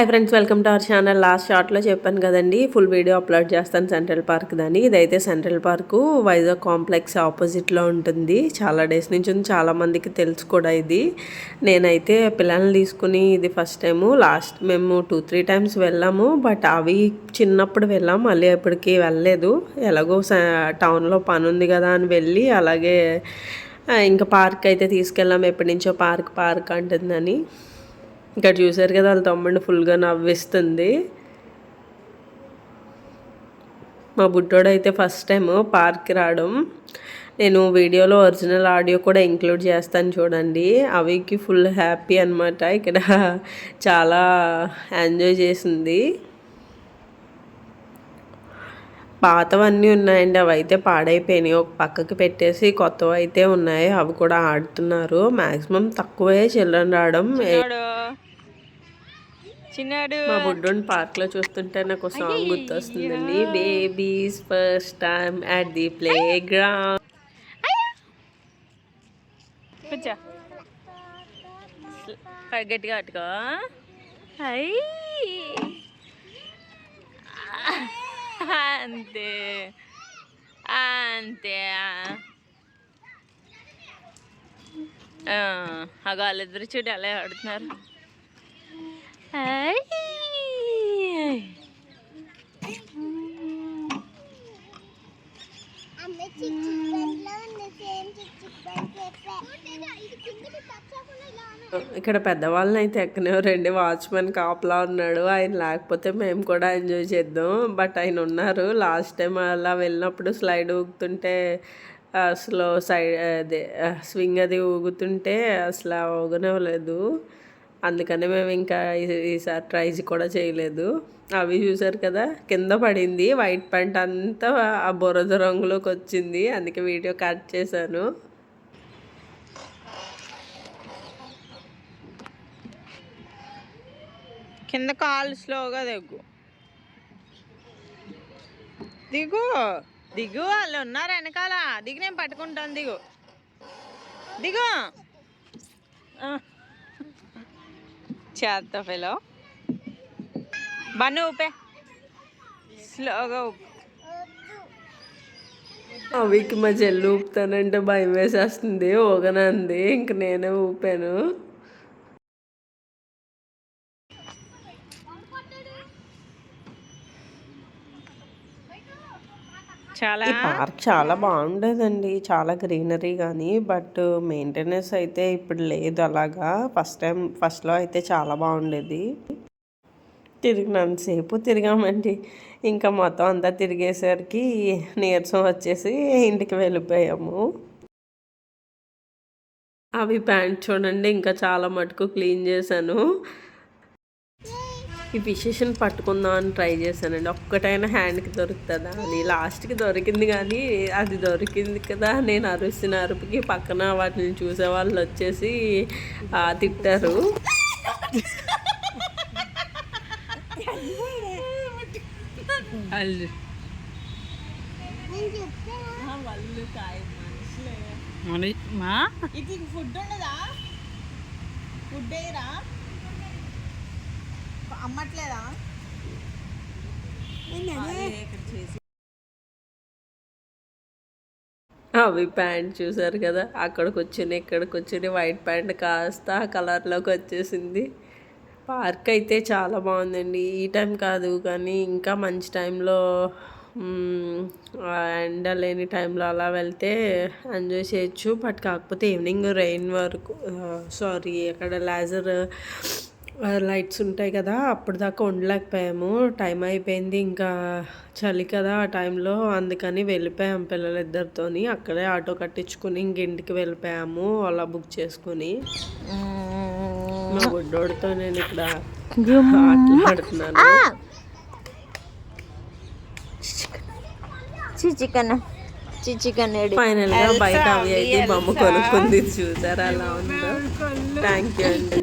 Hi friends welcome to our channel last షార్ట్లో చెప్పాను కదండి ఫుల్ వీడియో అప్లోడ్ చేస్తాను సెంట్రల్ పార్క్ దాన్ని. ఇదైతే సెంట్రల్ పార్కు వైజాగ్ కాంప్లెక్స్ ఆపోజిట్లో ఉంటుంది. చాలా డేస్ నుంచి ఉంది చాలా మందికి తెలుసు కూడా ఇది. నేనైతే పిల్లల్ని తీసుకుని ఇది ఫస్ట్ టైము లాస్ట్ మేము టూ త్రీ టైమ్స్ వెళ్ళాము. బట్ అవి చిన్నప్పుడు వెళ్ళాము మళ్ళీ ఎప్పటికీ వెళ్ళలేదు. ఎలాగో స- టౌన్లో పని ఉంది కదా అని వెళ్ళి అలాగే ఇంకా పార్క్ అయితే తీసుకెళ్ళాము ఎప్పటి నుంచో పార్క్ పార్క్ అంటుందని. ఇక్కడ చూసారు కదా వాళ్ళ తమ్ముడిని ఫుల్గా నవ్విస్తుంది. మా బుడ్డోడు అయితే ఫస్ట్ టైం పార్క్కి రావడం. నేను వీడియోలో ఒరిజినల్ ఆడియో కూడా ఇంక్లూడ్ చేస్తాను చూడండి. అవికి ఫుల్ హ్యాపీ అనమాట ఇక్కడ చాలా ఎంజాయ్ చేసింది. పాతవన్నీ ఉన్నాయండి అవి అయితే పాడైపోయినాయి. ఒక పక్కకి పెట్టేసి కొత్తవి అయితే ఉన్నాయి అవి కూడా ఆడుతున్నారు. మ్యాక్సిమం తక్కువే చిల్డ్రన్ రావడం. చిన్నాడు. మా బుడ్డోని పార్క్లో చూస్తుంటే నాకు song గుర్తొస్తుందండి. Babies first time at the playground కూర్చో. గట్టిగా పట్టుకో. అయ్యి అంతే. అంతే. ఆ, అగో వాళ్ళిద్దరు చూడు ఎలా ఆడుతున్నారు. ఇక్కడ పెద్దవాళ్ళని అయితే ఎక్కనివ్వరండి వాచ్మెన్ కాపలా ఉన్నాడు. ఆయన లేకపోతే మేము కూడా ఎంజాయ్ చేద్దాం. బట్ ఆయన ఉన్నారు. లాస్ట్ టైం అలా వెళ్ళినప్పుడు స్లైడ్ ఊగుతుంటే అసలు సైడ్ అదే స్వింగ్ అది ఊగుతుంటే అసలు ఊగనివ్వలేదు. అందుకని మేము ఇంకా ఈ- ఈసారి ట్రై కూడా చేయలేదు. అవి చూసారు కదా కింద పడింది వైట్ ప్యాంట్ అంతా ఆ బురద రంగులోకి వచ్చింది అందుకే వీడియో కట్ చేశాను. కింద కాలు స్లోగా దిగు. దిగు దిగు వాళ్ళు ఉన్నారు వెనకాల. దిగు నేను పట్టుకుంటాను దిగు. దిగు. ఆ. ఫెలో బన్ను ఊపే. స్లోగా ఊపు. అవికి మా చెల్లి ఊపుతానంటే భయం వేసేస్తుంది ఊగనంది ఇంక నేనే ఊపాను. చాలా ఈ పార్క్ చాలా బాగుండేదండి. చాలా గ్రీనరీ కానీ బట్ మెయింటెనెన్స్ అయితే ఇప్పుడు లేదు అలాగా. ఫస్ట్ టైం ఫస్ట్లో అయితే చాలా బాగుండేది. తిరిగినంతసేపు తిరిగామండి. ఇంకా మొత్తం అంతా తిరిగేసరికి నీరసం వచ్చేసి ఇంటికి వెళ్ళిపోయాము. అవి ప్యాంట్ చూడండి ఇంకా చాలా మటుకు క్లీన్ చేశాను. ఈ ఫిషెస్ని పట్టుకుందాం అని ట్రై చేశానండి. ఒక్కటైనా హ్యాండ్కి దొరుకుతుందా అని. లాస్ట్కి దొరికింది కానీ అది దొరికింది కదా నేను అరుస్తున్న అరుపుకి పక్కన వాటిని చూసే వాళ్ళు వచ్చేసి ఆ, తిట్టారు. మా? ఇది ఫుడ్ ఉండదా? ఫుడ్ అమ్మట్లేదా? అవి ప్యాంట్ చూసారు కదా? అక్కడికి వచ్చింది ఇక్కడికి వచ్చింది. వైట్ ప్యాంట్ కాస్త ఆ కలర్లోకి వచ్చేసింది. పార్క్ అయితే చాలా బాగుందండి. ఈ టైం కాదు కానీ ఇంకా మంచి టైంలో ఎండ లేని టైంలో అలా వెళ్తే ఎంజాయ్ చేయొచ్చు. బట్ కాకపోతే ఈవినింగ్ రెయిన్ వరకు సారీ అక్కడ లేజర్ లైట్స్ ఉంటాయి కదా అప్పుడు దాకా ఉండలేకపోయాము. టైం అయిపోయింది ఇంకా చలి కదా ఆ టైంలో అందుకని వెళ్ళిపోయాము పిల్లలిద్దరితోని. అక్కడే ఆటో కట్టించుకుని ఇంక ఇంటికి వెళ్ళిపోయాము అలా బుక్ చేసుకుని. మా బుడ్డోడితో నేను ఇక్కడ ఆటలాడుతున్నాను చిచికన్ చిచికన్ ఫైనల్గా బయట అవి అయితే బొమ్మ కొనుక్కుంది. చూసారా అలా ఉందో? థ్యాంక్ యూ అండి.